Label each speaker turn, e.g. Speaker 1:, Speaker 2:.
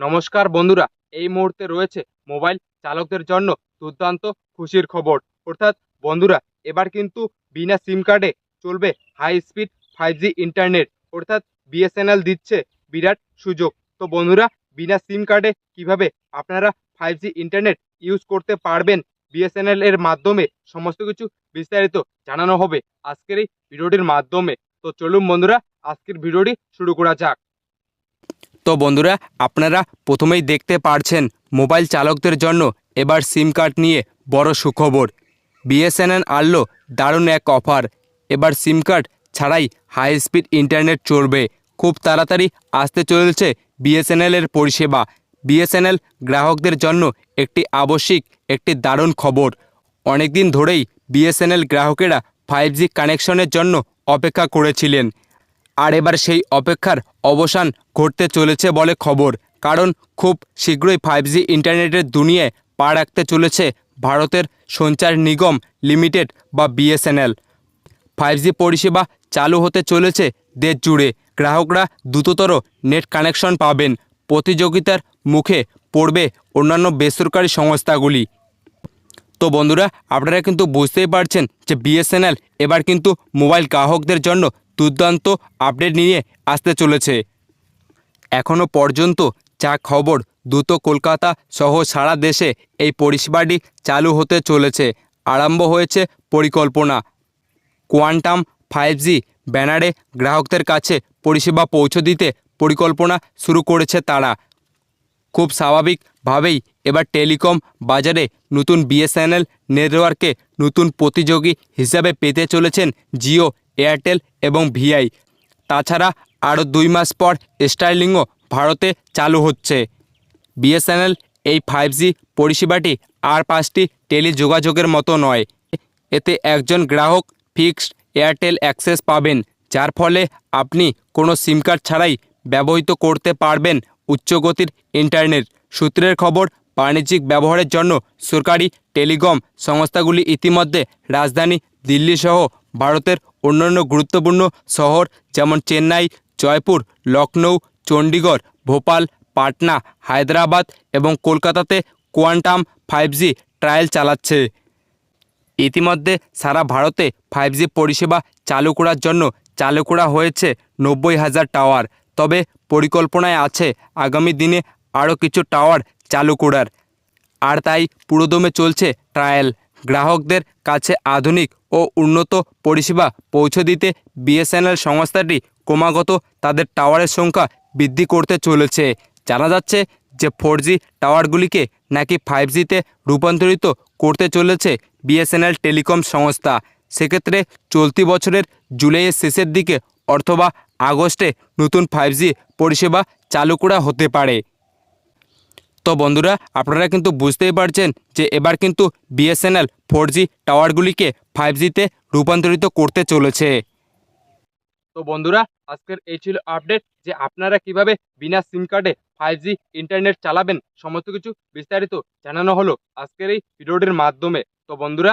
Speaker 1: নমস্কার বন্ধুরা, এই মুহূর্তে রয়েছে মোবাইল চালকদের জন্য দুর্দান্ত খুশির খবর। অর্থাৎ বন্ধুরা, এবার কিন্তু বিনা সিম কার্ডে চলবে high speed five G internet অর্থাৎ বিএসএনএল দিচ্ছে বিরাট সুযোগ। তো বন্ধুরা, বিনা সিম কার্ডে কীভাবে আপনারা ফাইভ জি ইন্টারনেট ইউজ করতে পারবেন বিএসএনএল এর মাধ্যমে, সমস্ত কিছু বিস্তারিত জানানো হবে আজকের এই ভিডিওটির মাধ্যমে। তো চলুন বন্ধুরা, আজকের ভিডিওটি শুরু করা যাক। তো বন্ধুরা, আপনারা প্রথমেই দেখতে পারছেন মোবাইল চালকদের জন্য এবার সিম কার্ড নিয়ে বড় সুখবর। বিএসএনএল আনলো দারুণ এক অফার। এবার সিম কার্ড ছাড়াই হাই স্পিড ইন্টারনেট চলবে। খুব তাড়াতাড়ি আসতে চলেছে বিএসএনএল এর পরিষেবা। বিএসএনএল গ্রাহকদের জন্য একটি আবশ্যিক, একটি দারুণ খবর। অনেকদিন ধরেই বিএসএনএল গ্রাহকেরা ফাইভ জি কানেকশনের জন্য অপেক্ষা করেছিলেন। আর এবার সেই অপেক্ষার অবসান ঘটতে চলেছে বলে খবর। কারণ খুব শীঘ্রই ফাইভ জি ইন্টারনেটের দুনিয়ায় পা রাখতে চলেছে ভারতের সঞ্চার নিগম লিমিটেড বা বিএসএনএল ফাইভ জি পরিষেবা চালু হতে চলেছে দেশ জুড়ে। গ্রাহকরা দ্রুততর নেট কানেকশন পাবেন। প্রতিযোগিতার মুখে পড়বে অন্যান্য বেসরকারি সংস্থাগুলি। তো বন্ধুরা, আপনারা কিন্তু বুঝতেই পারছেন যে বিএসএনএল এবার কিন্তু মোবাইল গ্রাহকদের জন্য দুর্দান্ত আপডেট নিয়ে আসতে চলেছে। এখনও পর্যন্ত যা খবর দ্রুত কলকাতা সহ সারা দেশে এই পরিষেবাটি চালু হতে চলেছে, আরম্ভ হয়েছে পরিকল্পনা। কোয়ান্টাম ফাইভ জি ব্যানারে গ্রাহকদের কাছে পরিষেবা পৌঁছে দিতে পরিকল্পনা শুরু করেছে তারা। খুব স্বাভাবিকভাবেই এবার টেলিকম বাজারে নতুন বিএসএনএল নেটওয়ার্কে নতুন প্রতিযোগী হিসাবে পেতে চলেছেন জিও, এয়ারটেল এবং ভিআই। তাছাড়া আরও দুই মাস পর স্টাইলিংও ভারতে চালু হচ্ছে। বিএসএনএল এই ফাইভ জি পরিষেবাটি আর পাঁচটি টেলিযোগাযোগের মতো নয়। এতে একজন গ্রাহক ফিক্সড এয়ারটেল অ্যাক্সেস পাবেন, যার ফলে আপনি কোনো সিম কার্ড ছাড়াই ব্যবহৃত করতে পারবেন উচ্চগতির ইন্টারনেট সূত্রের খবর, বাণিজ্যিক ব্যবহারের জন্য সরকারি টেলিকম সংস্থাগুলি ইতিমধ্যে রাজধানী দিল্লি সহ ভারতের অন্যান্য গুরুত্বপূর্ণ শহর যেমন চেন্নাই, জয়পুর লখনৌ চণ্ডীগড়, ভোপাল, পাটনা, হায়দ্রাবাদ এবং কলকাতাতে কোয়ান্টাম ফাইভ জি ট্রায়াল চালাচ্ছে। ইতিমধ্যে সারা ভারতে ফাইভ জি পরিষেবা চালু করার জন্য চালু করা হয়েছে নব্বই হাজার টাওয়ার। তবে পরিকল্পনায় আছে আগামী দিনে আরও কিছু টাওয়ার চালু করার। আর তাই পুরোদমে চলছে ট্রায়াল। গ্রাহকদের কাছে আধুনিক ও উন্নত পরিষেবা পৌঁছে দিতে বিএসএনএল সংস্থাটি ক্রমাগত তাদের টাওয়ারের সংখ্যা বৃদ্ধি করতে চলেছে। জানা যাচ্ছে যে ফোর টাওয়ারগুলিকে নাকি ফাইভ জিতে রূপান্তরিত করতে চলেছে বিএসএনএল টেলিকম সংস্থা। সেক্ষেত্রে চলতি বছরের জুলাইয়ের শেষের দিকে অথবা আগস্টে নতুন ফাইভ জি পরিষেবা চালু করা হতে পারে। তো বন্ধুরা, আপনারা কিন্তু বুঝতেই পারছেন যে এবার কিন্তু বিএসএনএল ফোর জি টাওয়ারগুলিকে ফাইভ জিতে রূপান্তরিত করতে চলেছে। তো বন্ধুরা, আজকের এই ছিল আপডেট যে আপনারা কীভাবে বিনা সিম কার্ডে ফাইভ জি ইন্টারনেট চালাবেন, সমস্ত কিছু বিস্তারিত জানানো হলো আজকের এই ভিডিওটির মাধ্যমে। তো বন্ধুরা